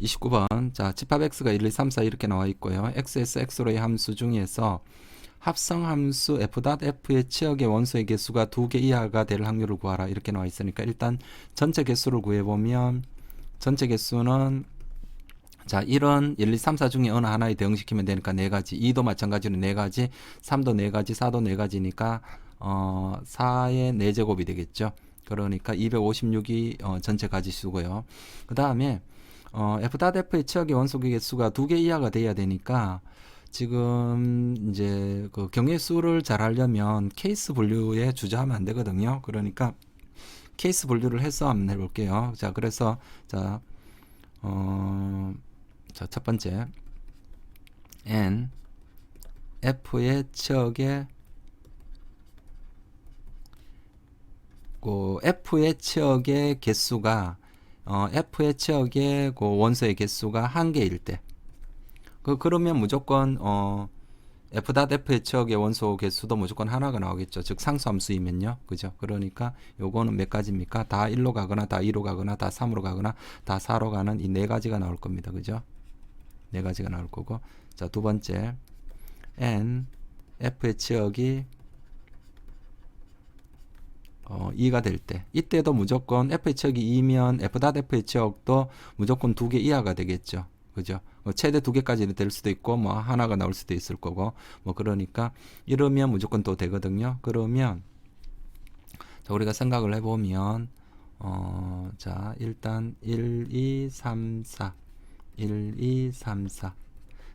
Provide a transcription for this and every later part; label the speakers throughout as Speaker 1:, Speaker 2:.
Speaker 1: 29번. 자, 집합 x가 1, 2, 3, 4 이렇게 나와 있고요. xs, x로의 함수 중에서 합성 함수 f.f의 치역의 원소의 개수가 두 개 이하가 될 확률을 구하라. 이렇게 나와 있으니까 일단 전체 개수를 구해 보면 전체 개수는 자, 1은 1, 2, 3, 4 중에 어느 하나에 대응시키면 되니까 네 가지. 2도 마찬가지로 네 가지. 3도 네 가지, 4도 네 가지니까 어, 4의 4제곱이 되겠죠. 그러니까 256이 어, 전체 가지수고요. 그 다음에 어, f.f의 치역의 원소의 개수가 두 개 이하가 돼야 되니까 지금 이제 그 경우의 수를 잘 하려면 케이스 분류에 주저하면 안 되거든요. 그러니까 케이스 분류를 해서 한번 해볼게요. 자, 그래서 자, 어, 자, 첫 번째 n f의 치역의 그 f의 치역의 개수가 어, f의 치역의 그 원소의 개수가 한 개일 때, 그 그러면 무조건 어, f.f의 치역의 원소 개수도 무조건 하나가 나오겠죠. 즉 상수함수이면요, 그죠? 그러니까 요거는 몇 가지입니까? 다 1로 가거나 다 2로 가거나 다 3으로 가거나 다 4로 가는 이 네 가지가 나올 겁니다, 그죠? 네 가지가 나올 거고, 자 두 번째 n f의 치역이 어, 2가 될 때, 이때도 무조건 f의 치역이 2면 f.f의 치역도 무조건 두개 이하가 되겠죠. 그죠? 뭐 최대 두 개까지는 될 수도 있고, 뭐 하나가 나올 수도 있을 거고, 뭐 그러니까 이러면 무조건 또 되거든요. 그러면 자, 우리가 생각을 해보면, 어, 자, 일단 1, 2, 3, 4, 1, 2, 3, 4.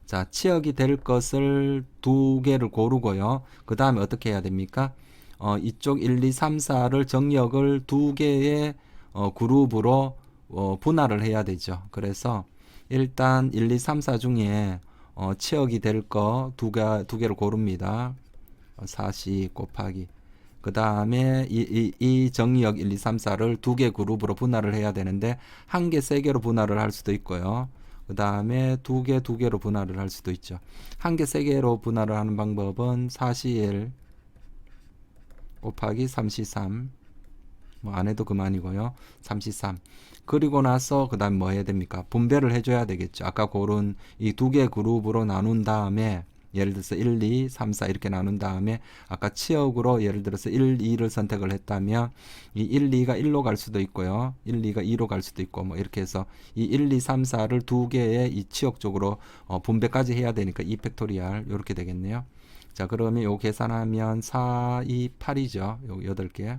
Speaker 1: 자, 치역이 될 것을 두 개를 고르고요. 그 다음에 어떻게 해야 됩니까? 어, 이쪽 1, 2, 3, 4를 정역을 두 개의 어, 그룹으로 어, 분할을 해야 되죠. 그래서 일단 1, 2, 3, 4 중에 어, 치역이 될 거 두 개, 두 개를 고릅니다. 어, 4시 곱하기. 그 다음에 이, 이, 이 정역 1, 2, 3, 4를 두 개 그룹으로 분할을 해야 되는데 한 개, 세 개로 분할을 할 수도 있고요. 그 다음에 두 개, 두 개로 분할을 할 수도 있죠. 한 개, 세 개로 분할을 하는 방법은 4시 1 곱하기 3시3 뭐 안 해도 그만이고요. 3시3 그리고 나서 그 다음 뭐 해야 됩니까? 분배를 해 줘야 되겠죠. 아까 고른 이 두 개 그룹으로 나눈 다음에 예를 들어서 1, 2, 3, 4 이렇게 나눈 다음에 아까 치역으로 예를 들어서 1, 2를 선택을 했다면 이 1, 2가 1로 갈 수도 있고요. 1, 2가 2로 갈 수도 있고 뭐 이렇게 해서 이 1, 2, 3, 4를 두 개의 이 치역 쪽으로 어, 분배까지 해야 되니까 2 팩토리얼 이렇게 되겠네요. 자, 그러면 요 계산하면 4, 2, 8이죠. 요 8개.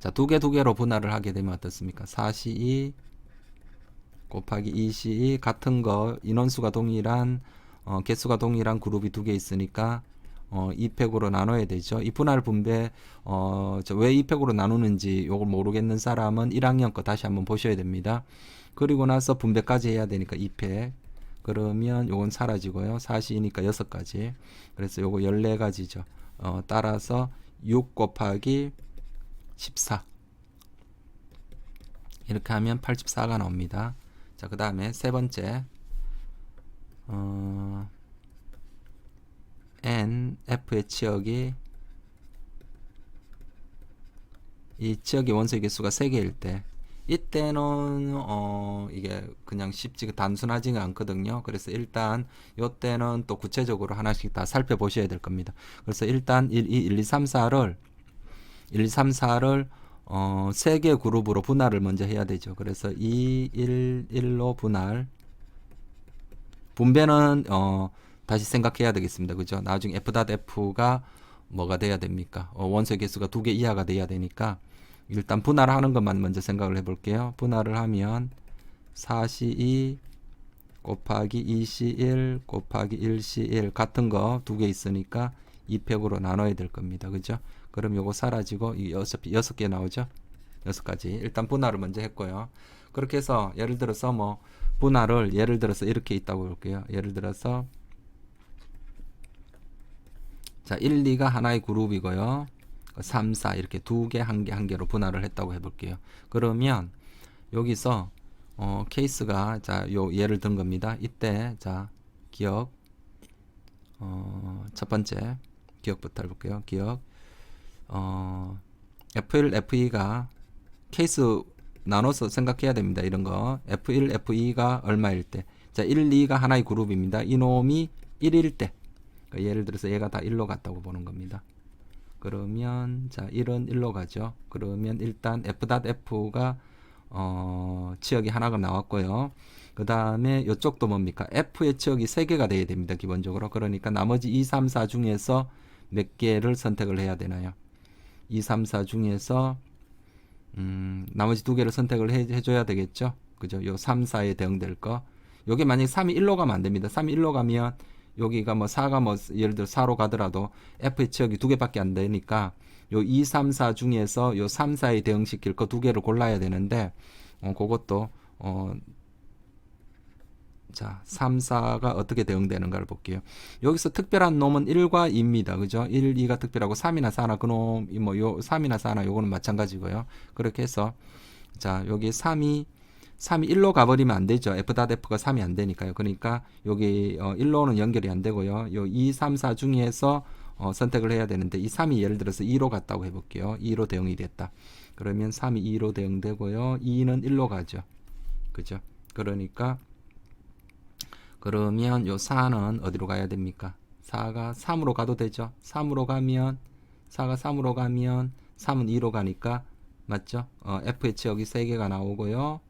Speaker 1: 자, 두 개, 두 개로 분할을 하게 되면 어떻습니까? 4C2 곱하기 2C2 같은 거 인원수가 동일한 어, 개수가 동일한 그룹이 두 개 있으니까 어, 2팩으로 나눠야 되죠. 이 분할 분배 어, 왜 2팩으로 나누는지 요걸 모르겠는 사람은 1학년 거 다시 한번 보셔야 됩니다. 그리고 나서 분배까지 해야 되니까 2팩. 그러면 요건 사라지고요. 4시니까 6가지. 그래서 요거 14가지죠. 어, 따라서 6 곱하기 14. 이렇게 하면 84가 나옵니다. 자, 그 다음에 세 번째. 어, n, f의 치역이 이 치역의 원소의 개수가 3개일 때 이때는 어 이게 그냥 쉽지 단순하지가 않거든요. 그래서 일단 요때는 또 구체적으로 하나씩 다 살펴보셔야 될 겁니다. 그래서 일단 1, 2, 1, 2, 3, 4를 1, 2, 3, 4를 어, 세 개 그룹으로 분할을 먼저 해야 되죠. 그래서 2, 1, 1로 분할. 분배는 어, 다시 생각해야 되겠습니다. 그죠? 나중에 f.f가 뭐가 돼야 됩니까? 어, 원소 개수가 두 개 이하가 돼야 되니까 일단 분할하는 것만 먼저 생각을 해볼게요. 분할을 하면 4C2 곱하기 2C1 곱하기 1C1 같은 거 두 개 있으니까 2팩으로 나눠야 될 겁니다. 그죠? 그럼 요거 사라지고 이 여섯, 여섯 개 나오죠? 여섯 가지. 일단 분할을 먼저 했고요. 그렇게 해서 예를 들어서 뭐 분할을 예를 들어서 이렇게 있다고 볼게요. 예를 들어서 자, 1, 2가 하나의 그룹이고요. 3, 4 이렇게 두 개, 한 개, 한 개로 분할을 했다고 해볼게요. 그러면 여기서 어, 케이스가 자, 요 예를 든 겁니다. 이때 자, 기억 어, 첫 번째 기억부터 해볼게요. 기억 어, F1, F2가 케이스 나눠서 생각해야 됩니다. 이런 거. F1, F2가 얼마일 때. 자, 1, 2가 하나의 그룹입니다. 이놈이 1일 때. 그러니까 예를 들어서 얘가 다 1로 갔다고 보는 겁니다. 그러면 자, 1은 1로 가죠. 그러면 일단 F.F가 어, 치역이 하나가 나왔고요. 그 다음에 이쪽도 뭡니까? F의 치역이 3개가 돼야 됩니다. 기본적으로. 그러니까 나머지 2, 3, 4 중에서 몇 개를 선택을 해야 되나요? 2, 3, 4 중에서 음, 나머지 두 개를 선택을 해, 해줘야 되겠죠. 그죠? 요 3, 4에 대응될 거. 요게 만약에 3이 1로 가면 안 됩니다. 3이 1로 가면 여기가 뭐 4가 뭐 예를 들어 4로 가더라도 F의 치역이 두 개밖에 안 되니까 요 2, 3, 4 중에서 요 3, 4에 대응시킬 거 두 개를 골라야 되는데 어, 그것도 어, 자, 3, 4가 어떻게 대응되는가를 볼게요. 여기서 특별한 놈은 1과 2입니다. 그죠? 1, 2가 특별하고 3이나 4나 그놈이 뭐 요 3이나 4나 요거는 마찬가지고요. 그렇게 해서 자, 여기 3이 3이 1로 가버리면 안 되죠. F.F가 3이 안 되니까요. 그러니까 여기 어, 1로는 연결이 안 되고요. 요 2, 3, 4 중에서 어, 선택을 해야 되는데 이 3이 예를 들어서 2로 갔다고 해볼게요. 2로 대응이 됐다. 그러면 3이 2로 대응되고요. 2는 1로 가죠. 그죠? 그러니까 그러면 요 4는 어디로 가야 됩니까? 4가 3으로 가도 되죠. 3으로 가면 4가 3으로 가면 3은 2로 가니까 맞죠? 어, F의 치역이 3개가 나오고요.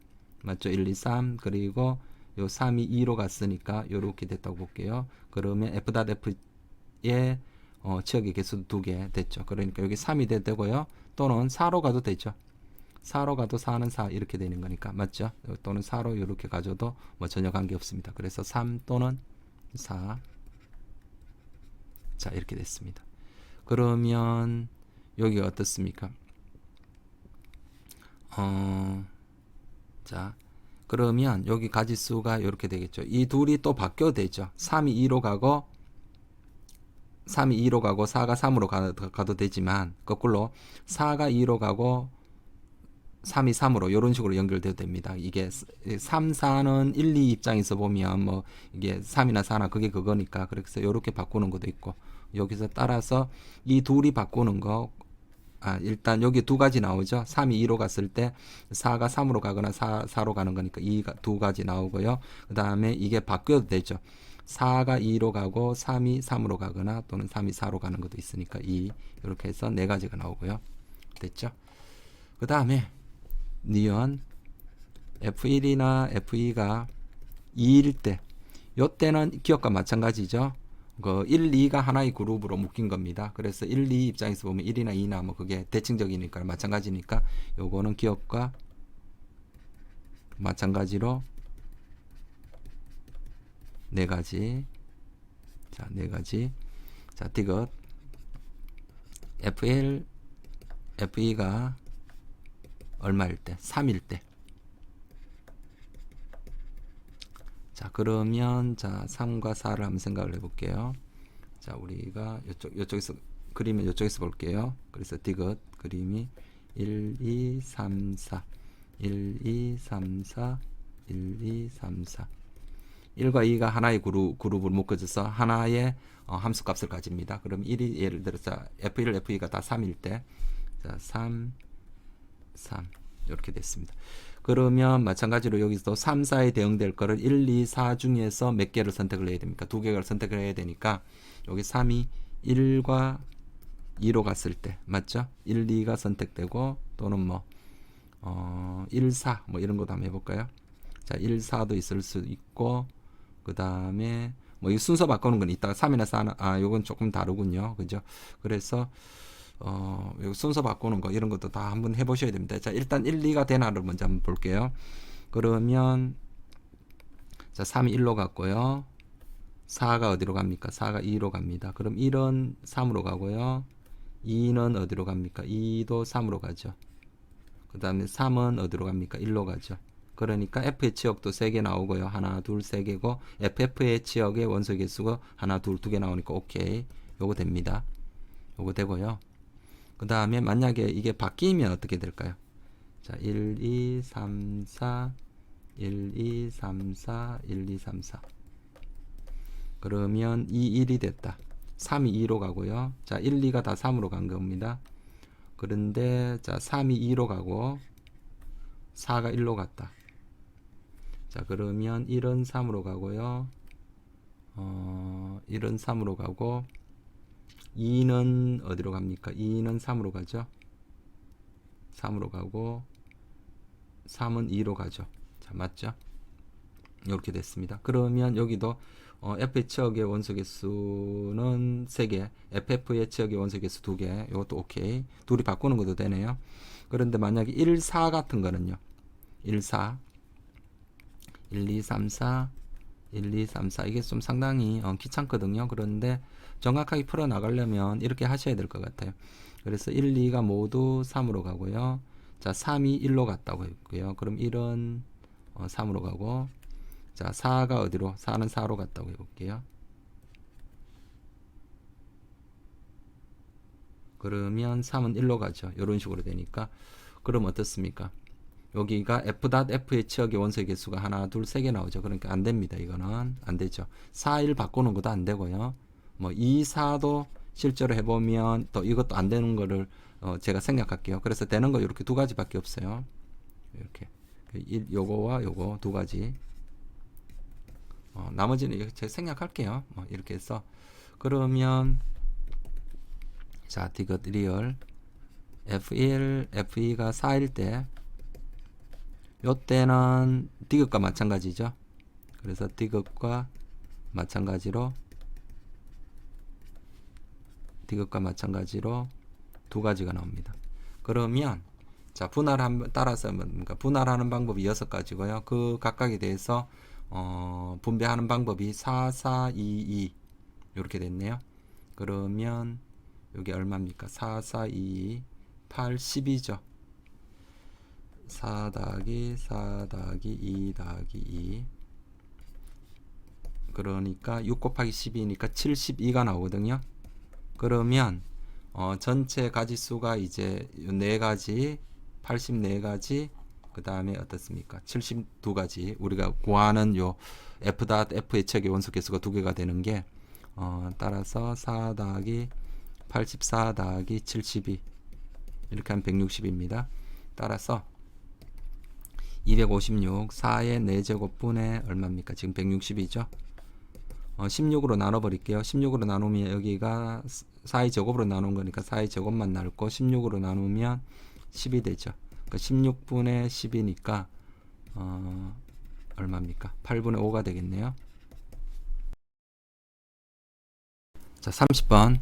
Speaker 1: 맞죠? 1, 2, 3 그리고 요 3이 2로 갔으니까 요렇게 됐다고 볼게요. 그러면 F.F의 어, 치역의 개수도 2개 됐죠. 그러니까 여기 3이 돼- 되고요. 또는 4로 가도 되죠. 4로 가도 4는 4 이렇게 되는 거니까 맞죠? 또는 4로 이렇게 가져도 뭐 전혀 관계 없습니다. 그래서 3 또는 4. 자, 이렇게 됐습니다. 그러면 여기가 어떻습니까? 어, 자, 그러면 여기 가지수가 이렇게 되겠죠. 이 둘이 또 바뀌어도 되죠. 3이 2로 가고 3이 2로 가고 4가 3으로 가, 가도 되지만 거꾸로 4가 2로 가고 3이 3으로 이런 식으로 연결돼도 됩니다. 이게 3, 4는 1, 2 입장에서 보면 뭐 이게 3이나 4나 그게 그거니까 그래서 이렇게 바꾸는 것도 있고 여기서 따라서 이 둘이 바꾸는 거 아, 일단 여기 두 가지 나오죠. 3이 2로 갔을 때 4가 3으로 가거나 4, 4로 가는 거니까 이두 가지 나오고요. 그 다음에 이게 바뀌어도 되죠. 4가 2로 가고 3이 3으로 가거나 또는 3이 4로 가는 것도 있으니까 2 이렇게 해서 네 가지가 나오고요. 됐죠? 그 다음에 니은 F1이나 F2가 2일 때 요때는 기억과 마찬가지죠. 그 1, 2가 하나의 그룹으로 묶인 겁니다. 그래서 1, 2 입장에서 보면 1이나 2나 뭐 그게 대칭적이니까 마찬가지니까 요거는 기억과 마찬가지로 네 가지 자, 네 가지 자, 디귿 F1 F2가 얼마일 때? 3일 때. 자, 그러면 자, 3과 4를 한번 생각을 해 볼게요. 자, 우리가 이쪽 이쪽에서 그림을 이쪽에서 볼게요. 그래서 디귿 그림이 1 2 3 4 1 2 3 4 1 2 3 4 1과 2가 하나의 그룹, 그룹으로 묶어져서 하나의 어, 함수 값을 가집니다. 그럼 1이 예를 들어서 F1, F2가 다 3일 때 자, 3 3 이렇게 됐습니다. 그러면 마찬가지로 여기서 3, 4에 대응될 거를 1, 2, 4 중에서 몇 개를 선택을 해야 됩니까? 두 개를 선택을 해야 되니까 여기 3이 1과 2로 갔을 때 맞죠? 1, 2가 선택되고 또는 뭐 어, 1, 4 뭐 이런 것도 한번 해볼까요? 자, 1, 4도 있을 수 있고 그 다음에 뭐 이 순서 바꾸는 건 이따가 3이나 4나 아 요건 조금 다르군요. 그죠? 그래서 어, 요 순서 바꾸는 거 이런 것도 다 한번 해보셔야 됩니다. 자, 일단 1, 2가 되나를 먼저 한번 볼게요. 그러면 자, 3이 1로 갔고요. 4가 어디로 갑니까? 4가 2로 갑니다. 그럼 1은 3으로 가고요. 2는 어디로 갑니까? 2도 3으로 가죠. 그 다음에 3은 어디로 갑니까? 1로 가죠. 그러니까 F의 치역도 3개 나오고요. 하나, 둘, 세 개고 FF의 치역의 원소 개수가 하나, 둘, 두 개 나오니까 오케이. 요거 됩니다. 요거 되고요. 그 다음에 만약에 이게 바뀌면 어떻게 될까요? 자, 1, 2, 3, 4, 1, 2, 3, 4, 1, 2, 3, 4. 그러면 2, 1이 됐다. 3이 2로 가고요. 자, 1, 2가 다 3으로 간 겁니다. 그런데 자, 3이 2로 가고 4가 1로 갔다. 자, 그러면 1은 3으로 가고요. 어, 1은 3으로 가고 2는 어디로 갑니까? 2는 3으로 가죠. 3으로 가고 3은 2로 가죠. 자, 맞죠? 이렇게 됐습니다. 그러면 여기도 어, F의 치역의 원소 개수는 3개, FF의 치역의 원소 개수 2개. 이것도 오케이. 둘이 바꾸는 것도 되네요. 그런데 만약에 1, 4 같은 거는요. 1, 4, 1, 2, 3, 4, 1, 2, 3, 4 이게 좀 상당히 어, 귀찮거든요. 그런데 정확하게 풀어 나가려면 이렇게 하셔야 될 것 같아요. 그래서 1, 2가 모두 3으로 가고요. 자, 3이 1로 갔다고 했고요. 그럼 1은 어, 3으로 가고 자, 4가 어디로? 4는 4로 갔다고 해 볼게요. 그러면 3은 1로 가죠. 이런 식으로 되니까. 그럼 어떻습니까? 여기가 f.f의 치역의 원소의 개수가 하나, 둘, 세 개 나오죠. 그러니까 안 됩니다. 이거는 안 되죠. 4, 1 바꾸는 것도 안 되고요. 뭐 2, 4도 실제로 해보면 또 이것도 안 되는 거를 어, 제가 생각할게요. 그래서 되는 거 이렇게 두 가지밖에 없어요. 이렇게 일- 요거와 요거 두 가지. 어, 나머지는 제가 생략할게요. 뭐 이렇게 해서 그러면 자 디귿 리얼 F1, F2가 4일 때 요때는 디귿과 마찬가지죠. 그래서 디귿과 마찬가지로 디귿과 마찬가지로 두 가지가 나옵니다. 그러면 자 분할 한 따라서 뭔가 분할하는 방법이 여섯 가지고요. 그 각각에 대해서 어, 분배하는 방법이 4, 4, 2, 2 이렇게 됐네요. 그러면 여기 얼마입니까? 4, 4, 2, 2 8, 10이죠. 4 더하기 4 더하기 2 더하기 2 그러니까 6 곱하기 12니까 72가 나오거든요. 그러면 어, 전체 가지수가 이제 네 가지, 84가지, 그 다음에 어떻습니까? 72가지 우리가 구하는 요 f 닷 f의 책의 원소 개수가 두 개가 되는 게 어, 따라서 4 더하기 84 더하기 72 이렇게 하면 160입니다. 따라서 256 4의 4제곱분의 얼마입니까? 지금 160이죠. 어, 16으로 나눠버릴게요. 16으로 나누면 여기가 4의 제곱으로 나눈 거니까 4의 제곱만 남고 16으로 나누면 10이 되죠. 그러니까 16분의 10이니까 어, 얼마입니까? 8분의 5가 되겠네요. 자, 30번.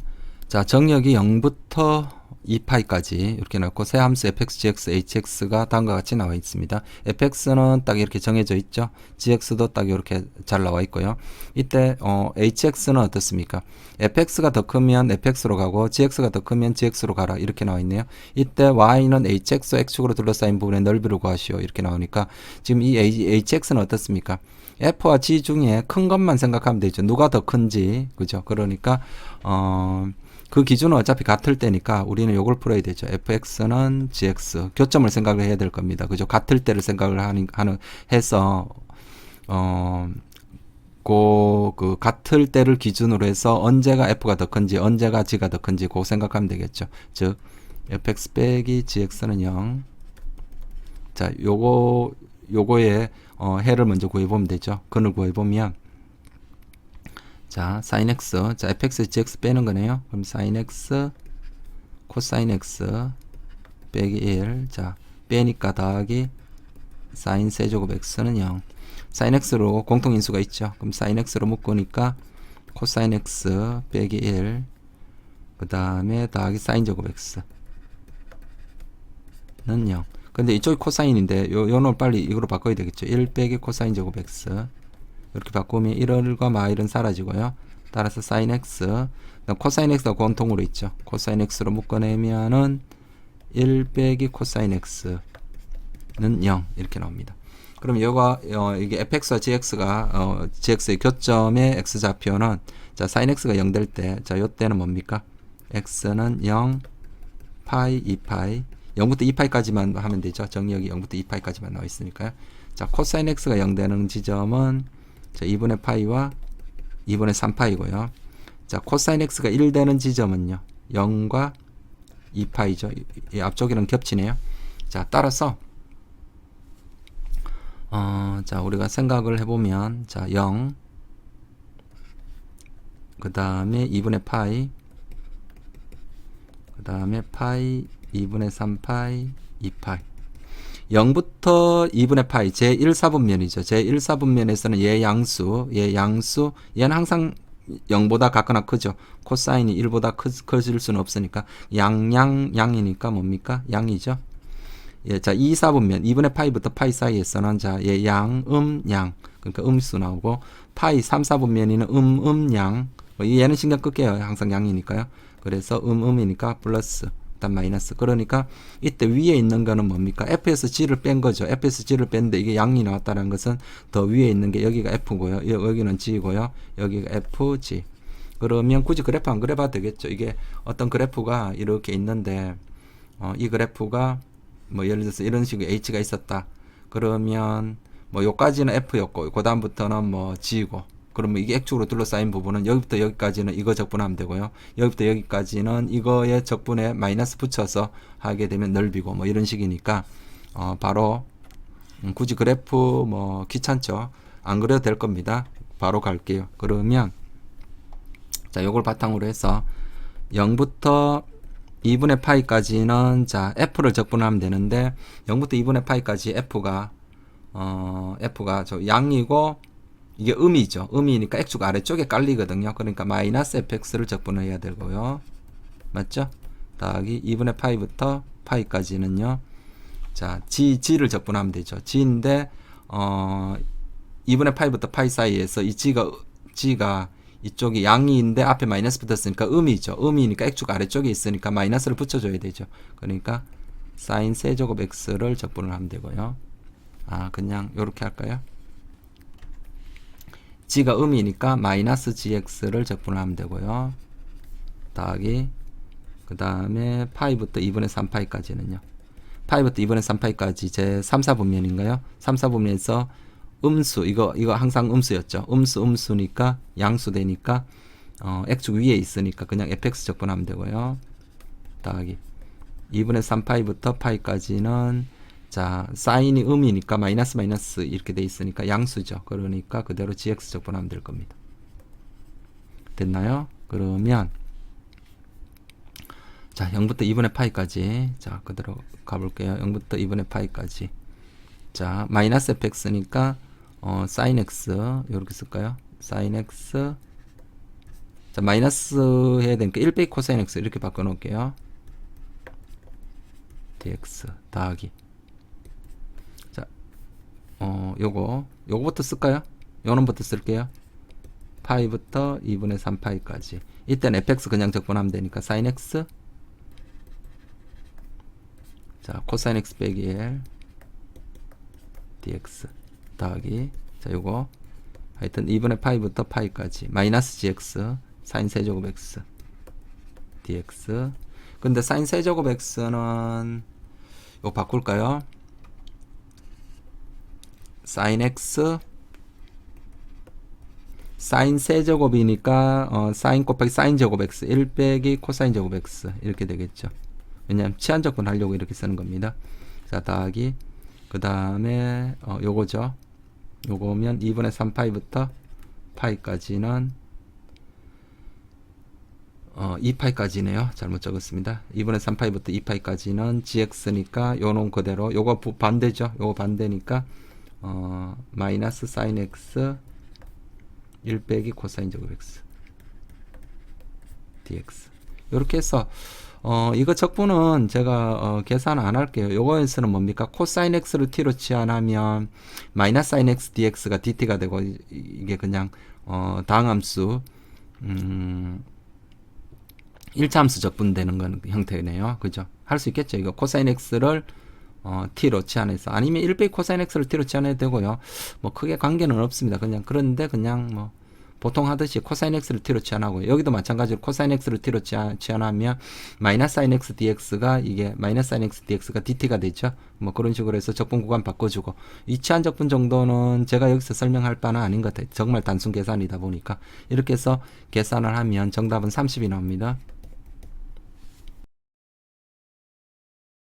Speaker 1: 자, 정역이 0부터 2파이까지 이렇게 넣고 세 함수 fx, gx, hx가 다음과 같이 나와 있습니다. fx는 딱 이렇게 정해져 있죠. gx도 딱 이렇게 잘 나와 있고요. 이때 어, hx는 어떻습니까? fx가 더 크면 fx로 가고 gx가 더 크면 gx로 가라 이렇게 나와 있네요. 이때 y는 hx x축으로 둘러싸인 부분의 넓이를 구하시오 이렇게 나오니까 지금 이 hx는 어떻습니까? f와 g 중에 큰 것만 생각하면 되죠. 누가 더 큰지 그죠? 그러니까 어. 그 기준은 어차피 같을 때니까 우리는 요걸 풀어야 되죠. fx는 gx 교점을 생각을 해야 될 겁니다. 그죠? 같을 때를 생각을 하는, 하는 해서 어. 그, 그 같을 때를 기준으로 해서 언제가 f가 더 큰지 언제가 g가 더 큰지 그 생각하면 되겠죠. 즉 fx 빼기 gx는 0. 자, 요거 요거의 어, 해를 먼저 구해 보면 되죠. 근을 구해 보면 자, sin x. 자, fx, gx 빼는 거네요. 그럼 sin x 코사인 x 빼기 1. 자, 빼니까 더하기 sin 세제곱 x는 0. sin x로 공통 인수가 있죠. 그럼 sin x로 묶으니까 코사인 x 빼기 1. 그다음에 더하기 sin 제곱 x는 0. 근데 이쪽이 코사인인데 요 요놈 빨리 이거로 바꿔야 되겠죠. 1 빼기 코사인 제곱 x. 이렇게 바꾸면 1과 마일은 사라지고요. 따라서 sin x, 코사인 x가 공통으로 있죠. 코사인 x로 묶어내면은 1 빼기 코사인 x는 0 이렇게 나옵니다. 그럼 이거가 어, 이게 fx와 gx가 어, gx의 교점의 x 좌표는 자 sin x가 0 될 때, 자 요때는 뭡니까? x는 0, 파이, 2파이, 0부터 2파이까지만 하면 되죠. 정리역이 0부터 2파이까지만 나와 있으니까요. 자 코사인 x가 0 되는 지점은 자, 2분의 파이와 2분의 3파이고요. 자, 코사인 x가 1 되는 지점은요. 0과 2파이죠. 이 앞쪽이랑 겹치네요. 자, 따라서 어, 자, 우리가 생각을 해 보면, 자, 0, 그 다음에 2분의 파이, 그 다음에 파이, 2분의 3파이, 2파이. 0부터 2분의 파이, 제1사분면이죠. 제1사분면에서는 얘 양수, 얘 양수, 얘는 항상 0보다 같거나 크죠. 코사인이 1보다 크, 커질 수는 없으니까 양양 양이니까 뭡니까? 양이죠. 예, 자, 2, 4분면 2분의 파이부터 파이 사이에서는 자, 얘 양, 음, 양. 그러니까 음수 나오고 파이 3, 4분면이는 음, 음, 양. 뭐 얘는 신경 끌게요. 항상 양이니까요. 그래서 음, 음이니까 플러스 일단 마이너스. 그러니까 이때 위에 있는 거는 뭡니까? f에서 g를 뺀 거죠. f에서 g를 뺐는데 이게 양이 나왔다는 것은 더 위에 있는 게 여기가 f고요. 여- 여기는 g고요. 여기가 fg. 그러면 굳이 그래프 안 그려봐도 되겠죠. 이게 어떤 그래프가 이렇게 있는데 어, 이 그래프가 뭐 예를 들어서 이런 식의 h가 있었다. 그러면 뭐 요까지는 f였고 그 다음부터는 뭐 g고 그러면 이게 X축으로 둘러싸인 부분은 여기부터 여기까지는 이거 적분하면 되고요. 여기부터 여기까지는 이거의 적분에 마이너스 붙여서 하게 되면 넓이고 뭐 이런 식이니까 어 바로 음, 굳이 그래프 뭐 귀찮죠. 안 그려도 될 겁니다. 바로 갈게요. 그러면 자 요걸 바탕으로 해서 0부터 2분의 파이까지는 자 f를 적분하면 되는데 0부터 2분의 파이까지 f가 어 f가 저 양이고 이게 음이죠. 음이니까 x축 아래쪽에 깔리거든요. 그러니까 마이너스 fx를 적분해야 되고요. 맞죠? 더하기 2분의 파이부터 파이까지는요. 자, g, g를 적분하면 되죠. g인데 어 2분의 파이부터 파이 사이에서 이 g가 g가 이쪽이 양이인데 앞에 마이너스 붙었으니까 음이죠. 음이니까 x축 아래쪽에 있으니까 마이너스를 붙여줘야 되죠. 그러니까 사인 세제곱 x를 적분을 하면 되고요. 아, 그냥 요렇게 할까요? G가 음이니까 마이너스 gx를 적분을 하면 되고요. 더하기 그 다음에 파이부터 2분의 3파이까지는요. 파이부터 2분의 3파이까지 제 3, 4분면인가요? 3, 4분면에서 음수 이거 이거 항상 음수였죠. 음수 음수니까 양수 되니까 어, x축 위에 있으니까 그냥 fx 적분하면 되고요. 더하기 2분의 3파이부터 파이까지는 자 사인이 음이니까 마이너스 마이너스 이렇게 돼 있으니까 양수죠. 그러니까 그대로 gx 적 분하면 될 겁니다. 됐나요? 그러면 자 0부터 2분의 파이까지 자 그대로 가볼게요. 0부터 2분의 파이까지 자 마이너스 fx니까 어, sin x 이렇게 쓸까요? sin x 자 마이너스 해야 되니까 1 빼기 코사인 x 이렇게 바꿔 놓을게요. dx 더하기 자 어, 요거. 요거부터 쓸까요? 요놈부터 쓸게요. 파이부터 2분의 3파이까지. 이때는 fx 그냥 적분하면 되니까 sin x. 자 코사인 x 빼기 1 dx 더하기. 자 요거. 하여튼 2분의 파이부터 파이까지. 마이너스 gx 사인 세제곱 x dx 근데 사인 세제곱 x는 이거 바꿀까요? 사인 x 사인 세제곱이니까 어, 사인 곱하기 사인 제곱 x 1 빼기 코사인 제곱 x 이렇게 되겠죠. 왜냐하면 치환적분 하려고 이렇게 쓰는 겁니다. 자 더하기 그 다음에 어, 요거죠. 요거면 2분의 3파이부터 파이까지는 어, 2파이까지네요. 잘못 적었습니다. 2분의 3파이부터 2파이까지는 gx니까 요놈 그대로 요거 부- 반대죠. 요거 반대니까 어, 마이너스 사인 x 1 빼기 코사인 제곱 x dx 이렇게 해서 어, 이거 적분은 제가 어, 계산 안 할게요. 요거에서는 뭡니까? 코사인 x를 t로 치환하면 마이너스 사인 x dx가 dt가 되고 이- 이게 그냥 어, 당함수 음, 1차 함수 적분되는 건 형태네요. 그죠? 할 수 있겠죠. 이거 코사인 x를 어, t로 치환해서 아니면 1 빼기 코사인 x를 t로 치환해도 되고요. 뭐 크게 관계는 없습니다. 그냥 그런데 그냥 뭐 보통 하듯이 코사인 x를 t로 치환하고 여기도 마찬가지로 코사인 x를 t로 치환, 치환하면 마이너스 sin x dx가 이게 마이너스 sin x dx가 dt가 되죠. 뭐 그런 식으로 해서 적분 구간 바꿔주고 이 치환 적분 정도는 제가 여기서 설명할 바는 아닌 것 같아요. 정말 단순 계산이다 보니까 이렇게 해서 계산을 하면 정답은 30이 나옵니다.